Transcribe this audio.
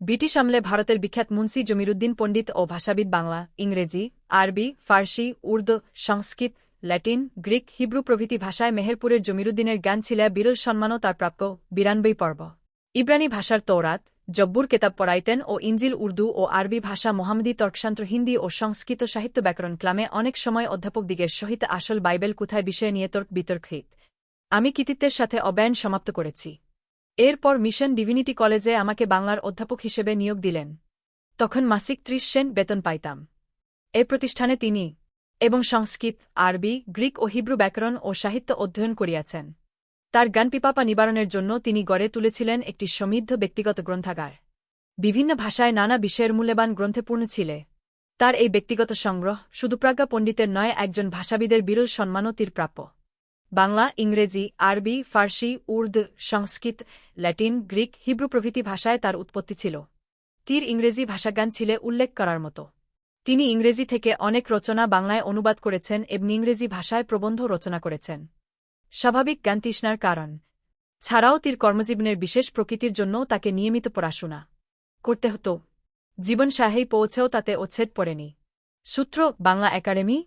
British আমলে ভারতের বিখ্যাত মুন্সি জমিরুদ্দিন পণ্ডিত ও ভাষাবিদ বাংলা, ইংরেজি, আরবি, Farsi, Urdu, Sanskrit, Latin, Greek, Hebrew প্রভৃতি ভাষায় মেহেরপুরের জমিরুদ্দিনের জ্ঞান ছিল বিরল সম্মানও তার প্রাপ্য বিরানব্বই পর্ব। ইব্রানি ভাষার তৌরাত জব্বুর কেতাব পড়াইতেন ও ইঞ্জিল উর্দু ও আরবি ভাষা মোহাম্মদী তর্কশান্ত্র হিন্দি ও সংস্কৃত সাহিত্য ব্যাকরণ ক্লামে অনেক সময় অধ্যাপক দিগের সহিত আসল বাইবেল কোথায় বিষয়ে নিয়ে তর্ক বিতর্কিত। আমি কৃতিত্বের সাথে অব্যায়ন সমাপ্ত করেছি। এরপর মিশন ডিভিনিটি কলেজে আমাকে বাংলার অধ্যাপক হিসেবে নিয়োগ দিলেন। তখন মাসিক ত্রিশ সেন্ট বেতন পাইতাম। এ প্রতিষ্ঠানে তিনি এবং সংস্কৃত, আরবি, গ্রিক ও হিব্রু ব্যাকরণ ও সাহিত্য অধ্যয়ন করিয়াছেন। তার জ্ঞানপিপাপা নিবারণের জন্য তিনি গড়ে তুলেছিলেন একটি সমৃদ্ধ ব্যক্তিগত গ্রন্থাগার। বিভিন্ন ভাষায় নানা বিষয়ের মূল্যবান গ্রন্থে পূর্ণ ছিলে। তার এই ব্যক্তিগত সংগ্রহ শুধু প্রাজ্ঞা পণ্ডিতের নয়, একজন ভাষাবিদের বিরল সম্মানও তীর প্রাপ্য বাংলা, ইংরেজি, আরবি, Farsi, Urdu, Sanskrit, Latin, Greek, Hebrew প্রভৃতি ভাষায় তার উৎপত্তি ছিল। তীর ইংরেজি ভাষাজ্ঞান ছিলে উল্লেখ করার মতো। তিনি ইংরেজি থেকে অনেক রচনা বাংলায় অনুবাদ করেছেন এবং ইংরেজি ভাষায় প্রবন্ধ রচনা করেছেন। স্বাভাবিক জ্ঞানতৃষ্ণার কারণ। ছাড়াও তীর কর্মজীবনের বিশেষ প্রকৃতির জন্য তাকে নিয়মিত পড়াশোনা করতে হতো। জীবন সাহেই পৌঁছেও তাতে ওচ্ছেদ পড়েনি। সূত্র, বাংলা একাডেমি